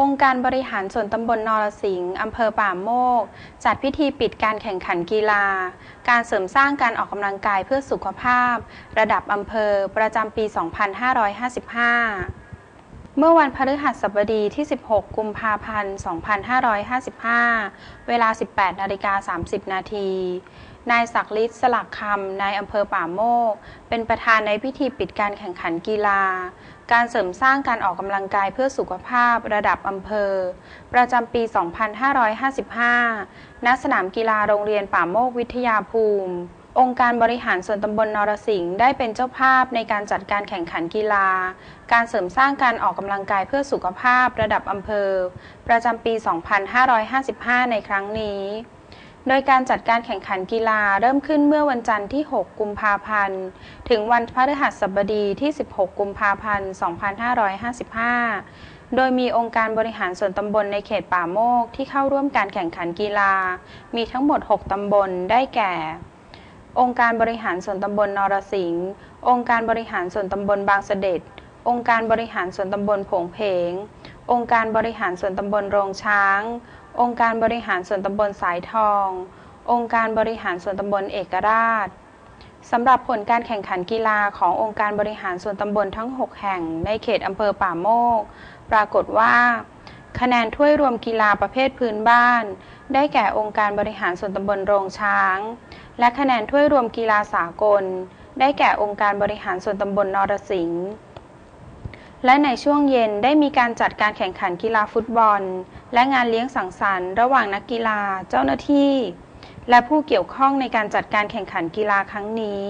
องค์การบริหารส่วนตำบลนรสิงห์อำเภอป่าโมก จัดพิธีปิดการแข่งขันกีฬา การเสริมสร้างการออกกำลังกายเพื่อสุขภาพ ระดับอำเภอประจำปี 2555 เมื่อวันพฤหัสบดีที่ 16 กุมภาพันธ์ 2555 เวลา 18 นาฬิกา 30 นาที นายศักดิ์ฤทธิ์สลักคำ นายอำเภอป่าโมก เป็นประธานในพิธีปิดการแข่งขันกีฬา การเสริมสร้างการออกกำลังกายเพื่อสุขภาพระดับอำเภอ ประจำปี 2555 ณ สนามกีฬาโรงเรียนป่าโมกวิทยาภูมิ องค์การบริหารส่วนตำบลนรสิงห์ได้เป็นเจ้าภาพในการจัดการแข่งขันกีฬา การเสริมสร้างการออกกำลังกายเพื่อสุขภาพระดับอำเภอ ประจำปี 2555 ในครั้งนี้ โดยการจัดการแข่งขันกีฬาเริ่มขึ้นเมื่อวันจันทร์ที่ 6 กุมภาพันธ์ ถึงวันพฤหัสบดีที่ 16 กุมภาพันธ์ 2555โดยมีองค์การบริหารส่วนตำบลในเขตป่าโมกที่เข้าร่วมการแข่งขันกีฬา มีทั้งหมด 6 ตำบล ได้แก่ องค์การบริหารส่วนตำบลนรสิงห์ องค์การบริหารส่วนตำบลบางเสด็จ องค์การบริหารส่วนตำบลผงเพง องค์การบริหารส่วนตำบลโรงช้าง องค์การบริหารส่วนตำบลสายทอง องค์การบริหารส่วนตำบลเอกราชสำหรับผลการแข่งขันกีฬาขององค์การบริหารส่วนตำบลทั้ง 6 แห่งในเขตอำเภอป่าโมก ปรากฏว่า คะแนนถ้วยรวมกีฬาประเภทพื้นบ้าน ได้แก่องค์การบริหารส่วนตำบลโรงช้าง และคะแนนถ้วยรวมกีฬาสากล ได้แก่องค์การบริหารส่วนตำบลนรสิงห์และในช่วงเย็นได้มีการจัดการแข่งขันกีฬาฟุตบอล และงานเลี้ยงสังสรรค์ระหว่างนักกีฬาเจ้าหน้าที่ และผู้เกี่ยวข้องในการจัดการแข่งขันกีฬาครั้งนี้